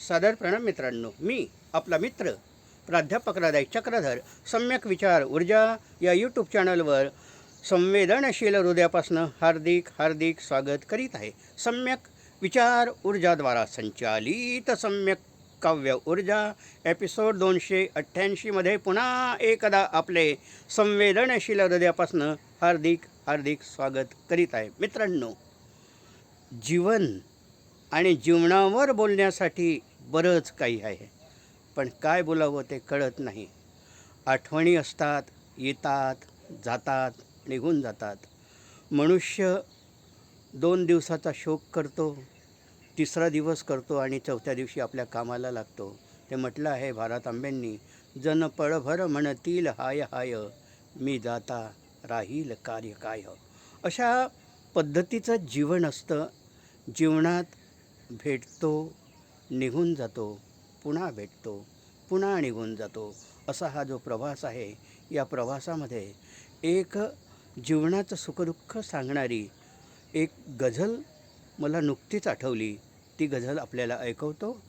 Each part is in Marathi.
सादर प्रणाम मित्रांनो. मी आपला मित्र प्राध्यापक राधाई चक्रधर सम्यक विचार ऊर्जा या यूट्यूब चॅनलवर संवेदनशील हृदयापासनं हार्दिक हार्दिक स्वागत करीत आहे. सम्यक विचार ऊर्जाद्वारा संचालित सम्यक काव्य ऊर्जा एपिसोड दोनशे अठ्ठ्याऐंशीमध्ये पुन्हा एकदा आपले संवेदनशील हृदयापासनं हार्दिक हार्दिक स्वागत करीत आहे. मित्रांनो जीवन आणि जीवनावर बोलण्यासाठी बरंच काही आहे. पण काय बोलावं ते कळत नाही. आठवणी असतात येतात जातात निघून जातात. मनुष्य दोन दिवसाचा शोक करतो तिसरा दिवस करतो आणि चौथ्या दिवशी आपल्या कामाला लागतो. ते म्हटलं आहे भारत आंब्यांनी जन पळभर म्हणतील हाय हाय मी जाता राहील कार्य काय. अशा पद्धतीचं जीवन असतं. जीवनात भेटतो निघून जातो पुन्हा भेटतो पुन्हा निघून जातो. असा हा जो प्रवास आहे या प्रवासामध्ये एक जीवनाचं सुखदुःख सांगणारी एक गझल मला नुकतीच आठवली. ती गझल आपल्याला ऐकवतो.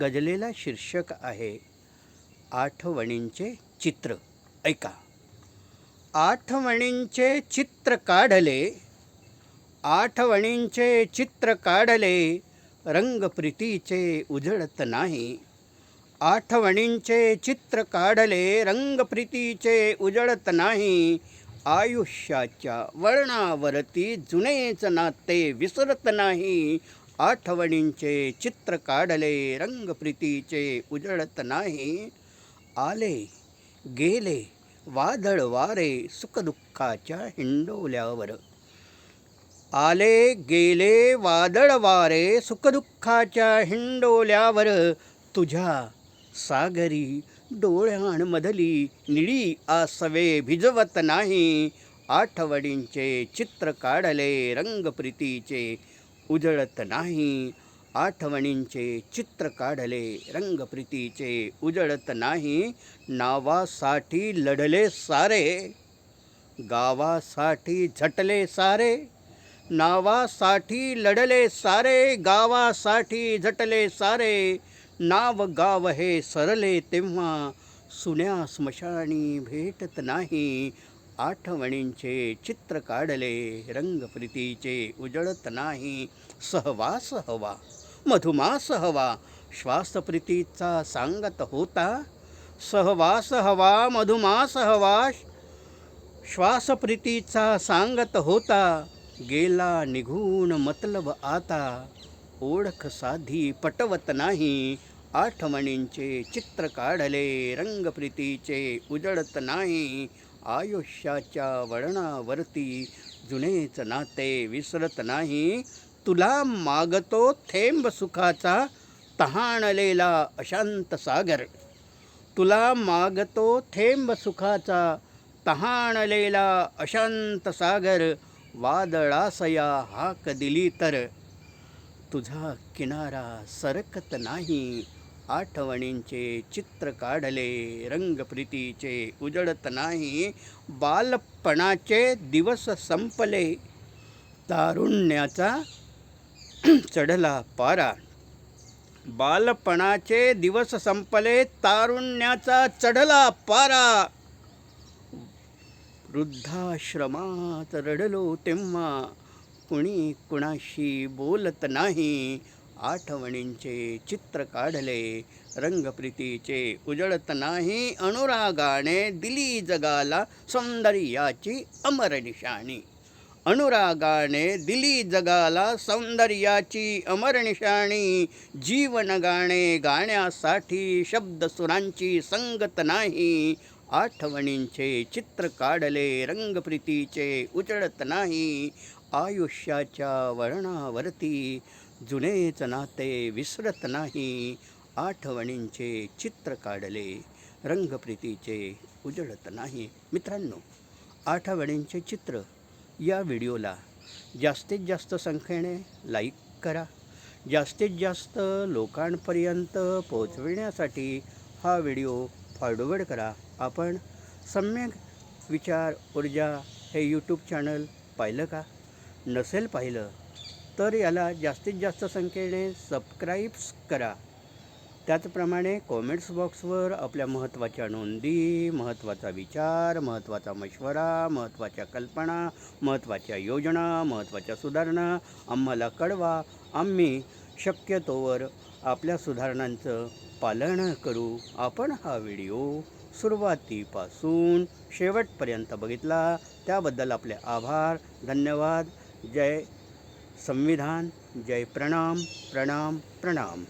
गझलेला शीर्षक आहे आठवणींचे चित्र. ऐका. आठवणींचे चित्र काढले आठवणींचे चित्र काढले रंग प्रीतीचे उजळत नाही. आठवणींचे चित्र काढले रंग प्रीतीचे उजळत नाही. आयुष्याच्या वर्णावरती जुनेच नाते विसरत नाही. आठवणींचे चित्र काढले रंग प्रीतीचे उजळत नाही. आले गेले वादळ वारे सुखदुःखाच्या हिंडोल्यावर. आले गेले वादळ वारे सुखदुःखाच्या हिंडोल्यावर तुझ्या सागरी डोळ्यांमधली निळी आसवे भिजवत नाही. आठवणींचे चित्र काढले रंग प्रीतीचे उजळत नाही. आठवणींचे चित्र काढले रंग प्रीतीचे उजळत नाही. नावासाठी लढले सारे गावासाठी झटले सारे. नावासाठी लढले सारे गावासाठी झटले सारे. नाव गाव हे सरले तेव्हा. सुन्या स्मशानी भेटत नाही. आठवणींचे चित्र काढले रंग प्रीतीचे उजळत नाही. सहवास हवा मधुमास हवा श्वास प्रीतीचा सांगत होता. सहवास हवा मधुमास हवा श्वास प्रीतीचा सांगत होता. गेला निघून मतलब आता ओळख साधी पटवत नाही. आठवणींचे चित्र काढले रंगप्रीतीचे उजळत नाही. आयुष्याच्या वळणावरती जुनेच नाते विसरत नाही. तुला मागतो थेंब सुखाचा तहाणलेला अशांत सागर. तुला मागतो थेंब सुखाचा तहाणलेला अशांत सागर. वादळासया हाक दिली तर. तुझा किनारा सरकत नाही. आठवणींचे चित्र काढले रंग प्रीतीचे उजळत नाही. बालपणाचे दिवस संपले. तारुण्याचा चढला पारा. बालपणाचे दिवस संपले तारुण्याचा चढला पारा. वृद्धाश्रमात रडलो तेव्हा कुणी कुणाशी बोलत नाही. आठवणींचे चित्र काढले रंगप्रीतीचे उजळत नाही. अनुरागाने दिली जगाला सौंदर्याची अमर निशाणी. अनुरागाने दिली जगाला सौंदर्याची अमरनिशाणी जीवन गाणे गाण्यासाठी शब्द सुरांची संगत नाही आठवणींचे चित्र काढले रंगप्रीतीचे उजळत नाही आयुष्याच्या वळणावरती जुनेच नाते विसरत नाही आठवणींचे चित्र काढले रंगप्रीतीचे उजळत नाही मित्रांनो आठवणींचे चित्र या व्हिडिओला जास्तीत जास्त संख्येने लाईक करा. जास्तीत जास्त लोकांपर्यंत पोचविण्यासाठी हा व्हिडिओ फॉरवर्ड करा. आपण सम्यक विचार ऊर्जा हे यूट्यूब चॅनल पाहिलं का? नसेल पाहिलं तर याला जास्तीत जास्त संख्येने सबस्क्राईब्स करा. त्याचप्रमाणे कॉमेंट्स बॉक्सवर आपल्या महत्त्वाच्या नोंदी महत्त्वाचा विचार महत्त्वाचा मशवरा महत्त्वाच्या कल्पना महत्त्वाच्या योजना महत्त्वाच्या सुधारणा आम्हाला कळवा. आम्ही शक्यतोवर आपल्या सुधारणांचं पालन करू. आपण हा व्हिडिओ सुरुवातीपासून शेवटपर्यंत बघितला. त्याबद्दल आपले आभार धन्यवाद. जय संविधान जय प्रणाम प्रणाम प्रणाम.